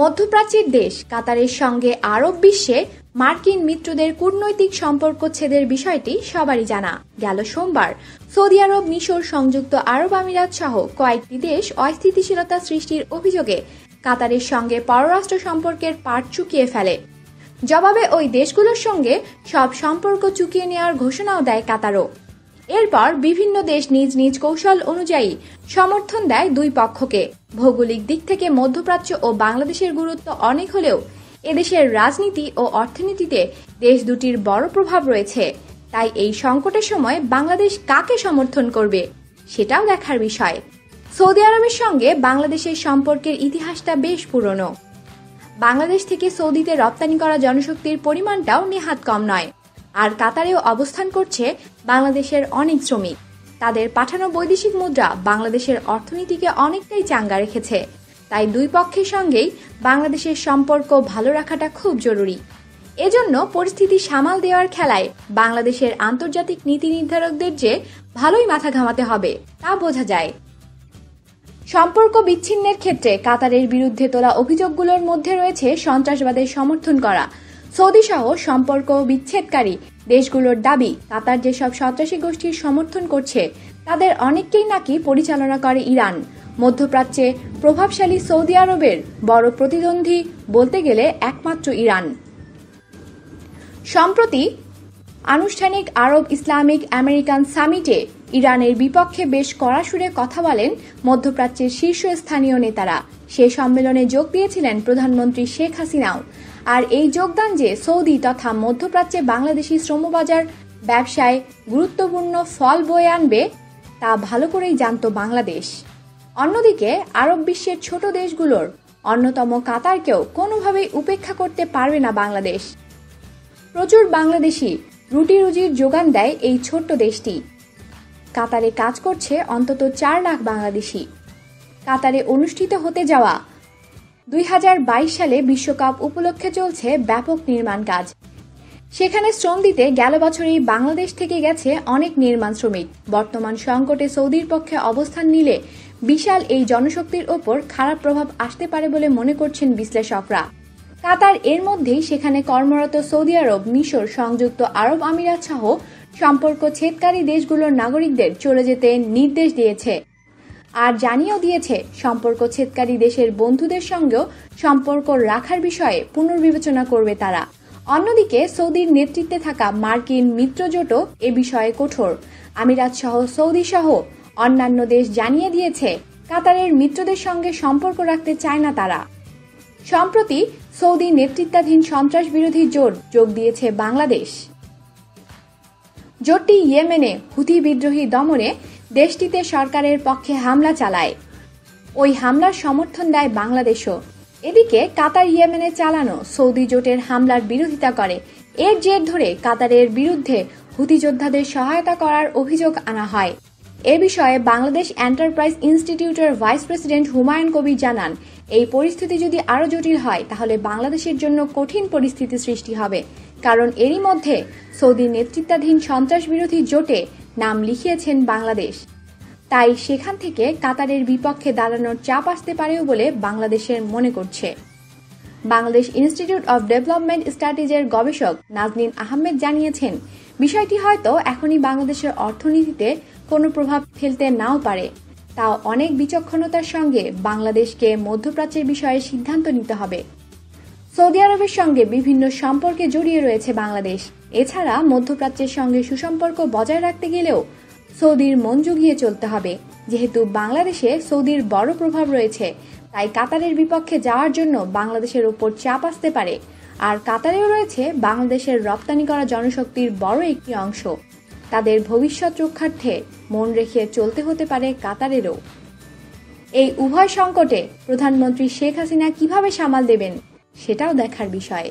মধ্যপ্রাচ্যের দেশ কাতারের সঙ্গে আরব বিশ্বে মার্কিন মিত্রদের কূটনৈতিক সম্পর্ক ছেদের বিষয়টি সবারই জানা। গেল সোমবার, সৌদি আরব, মিশর, সংযুক্ত আরব আমিরাত সহ কয়েকটি দেশ অস্থিতিশীলতা সৃষ্টির অভিযোগে কাতারের সঙ্গে পররাষ্ট্র সম্পর্কের পাট চুকিয়ে ফেলে। জবাবে ওই দেশগুলোর সঙ্গে সব সম্পর্ক চুকিয়ে নেওয়ার ঘোষণাও দেয় কাতারও। এরপর বিভিন্ন দেশ নিজ নিজ কৌশল অনুযায়ী সমর্থন দেয় দুই পক্ষকে। ভৌগোলিক দিক থেকে মধ্যপ্রাচ্য ও বাংলাদেশের গুরুত্ব অনেক হলেও এদেশের রাজনীতি ও অর্থনীতিতে দেশ দুটির বড় প্রভাব রয়েছে। তাই এই সংকটের সময় বাংলাদেশ কাকে সমর্থন করবে, সেটাও দেখার বিষয়। সৌদি আরবের সঙ্গে বাংলাদেশের সম্পর্কের ইতিহাসটা বেশ পুরনো। বাংলাদেশ থেকে সৌদিতে রপ্তানি করা জনশক্তির পরিমাণটাও নেহাত কম নয়। আর কাতারেও অবস্থান করছে বাংলাদেশের অনেক শ্রমিক। তাদের পাঠানো বৈদেশিক মুদ্রা বাংলাদেশের অর্থনীতিকে অনেকটাই চাঙ্গা রেখেছে। তাই দুই পক্ষের সঙ্গেই বাংলাদেশের সম্পর্ক ভালো রাখাটা খুব জরুরি। এজন্য পরিস্থিতি সামাল দেওয়ার খেলায় বাংলাদেশের আন্তর্জাতিক নীতি নির্ধারকদের যে ভালোই মাথা ঘামাতে হবে, তা বোঝা যায়। সম্পর্ক বিচ্ছিন্নের ক্ষেত্রে কাতারের বিরুদ্ধে তোলা অভিযোগগুলোর মধ্যে রয়েছে সন্ত্রাসবাদের সমর্থন করা সৌদি সহ সম্পর্ক বিচ্ছেদকারী দেশগুলোর দাবি, কাতার যেসব সন্ত্রাসী গোষ্ঠীর সমর্থন করছে, তাদের অনেককেই নাকি পরিচালনা করে ইরান। মধ্যপ্রাচ্যে প্রভাবশালী সৌদি আরবের বড় প্রতিদ্বন্দ্বী বলতে গেলে একমাত্র ইরান। সম্প্রতি আনুষ্ঠানিক আরব ইসলামিক আমেরিকান সামিটে ইরানের বিপক্ষে বেশ কড়া সুরে কথা বলেন মধ্যপ্রাচ্যের শীর্ষস্থানীয় নেতারা। সে সম্মেলনে যোগ দিয়েছিলেন প্রধানমন্ত্রী শেখ হাসিনাও। আর এই যোগদান যে সৌদি তথা মধ্যপ্রাচ্যে বাংলাদেশি শ্রমবাজার ব্যবসায় গুরুত্বপূর্ণ ফল বয়ে আনবে, তা ভালো করেই জানত বাংলাদেশ। অন্যদিকে, আরব বিশ্বের ছোট দেশগুলোর অন্যতম কাতারকেও কোনোভাবেই উপেক্ষা করতে পারবে না বাংলাদেশ। প্রচুর বাংলাদেশি রুটি রুজির যোগান দেয় এই ছোট্ট দেশটি। কাতারে কাজ করছে অন্তত চার লাখ বাংলাদেশি। কাতারে অনুষ্ঠিত হতে যাওয়া দুই হাজার বাইশ সালে বিশ্বকাপ উপলক্ষে চলছে ব্যাপক নির্মাণ কাজ। সেখানে শ্রম দিতে গেল বছরই বাংলাদেশ থেকে গেছে অনেক নির্মাণ শ্রমিক। বর্তমান সংকটে সৌদির পক্ষে অবস্থান নিলে বিশাল এই জনশক্তির ওপর খারাপ প্রভাব আসতে পারে বলে মনে করছেন বিশ্লেষকরা। কাতার এর মধ্যেই সেখানে কর্মরত সৌদি আরব, মিশর, সংযুক্ত আরব আমিরাত সহ সম্পর্ক ছেদকারী দেশগুলোর নাগরিকদের চলে যেতে নির্দেশ দিয়েছে। আর জানিয়েও দিয়েছে, সম্পর্ক ছেদকারী দেশের বন্ধুদের সঙ্গেও সম্পর্ক রাখার বিষয়ে পুনর্বিবেচনা করবে তারা। অন্যদিকে, সৌদির নেতৃত্বে থাকা মার্কিন মিত্রজোটও এ বিষয়ে কঠোর। আমিরাত সহ সৌদি সহ অন্যান্য দেশ জানিয়ে দিয়েছে, কাতারের মিত্রদের সঙ্গে সম্পর্ক রাখতে চায় না তারা। সম্প্রতি, সৌদি নেতৃত্বাধীন সন্ত্রাস বিরোধী জোট যোগ দিয়েছে বাংলাদেশ। জোটটি ইয়েমেনে হুথি বিদ্রোহী দমনে দেশটিতে সরকারের পক্ষে হামলা চালায়। ওই হামলার সমর্থন দেয় বাংলাদেশও। এদিকে কাতার ইয়েমেনে চালানো সৌদি জোটের হামলার বিরোধিতা করে। এর জের ধরে কাতারের বিরুদ্ধে হুতি যোদ্ধাদের সহায়তা করার অভিযোগ আনা হয়। এ বিষয়ে বাংলাদেশ এন্টারপ্রাইজ ইনস্টিটিউটের ভাইস প্রেসিডেন্ট হুমায়ুন কবির জানান, এই পরিস্থিতি যদি আরও জটিল হয়, তাহলে বাংলাদেশের জন্য কঠিন পরিস্থিতি সৃষ্টি হবে। কারণ এরই মধ্যে সৌদি নেতৃত্বাধীন সন্ত্রাস বিরোধী জোটে নাম লিখিয়েছেন বাংলাদেশ। তাই সেখান থেকে কাতারের বিপক্ষে দাঁড়ানোর চাপ আসতে পারেও বলে বাংলাদেশের মনে করছে। বাংলাদেশ ইনস্টিটিউট অব ডেভেলপমেন্ট স্ট্র্যাটেজির গবেষক নাজনীন আহমেদ জানিয়েছেন, বিষয়টি হয়তো এখনই বাংলাদেশের অর্থনীতিতে কোনো প্রভাব ফেলতে নাও পারে। তাও অনেক বিচক্ষণতার সঙ্গে বাংলাদেশকে মধ্যপ্রাচ্যের বিষয়ে সিদ্ধান্ত নিতে হবে। সৌদি আরবের সঙ্গে বিভিন্ন সম্পর্কে জড়িয়ে রয়েছে বাংলাদেশ। এছাড়া মধ্যপ্রাচ্যের সঙ্গে সুসম্পর্ক বজায় রাখতে গেলেও সৌদির মন জুগিয়ে চলতে হবে। যেহেতু বাংলাদেশে সৌদির বড় প্রভাব রয়েছে, তাই কাতারের বিপক্ষে যাওয়ার জন্য বাংলাদেশের উপর চাপ আসতে পারে। আর কাতারেও রয়েছে বাংলাদেশের রপ্তানি করা জনশক্তির বড় একটি অংশ। তাদের ভবিষ্যৎ রক্ষার্থে মন রেখে চলতে হতে পারে কাতারেরও। এই উভয় সংকটে প্রধানমন্ত্রী শেখ হাসিনা কীভাবে সামাল দেবেন, সেটাও দেখার বিষয়।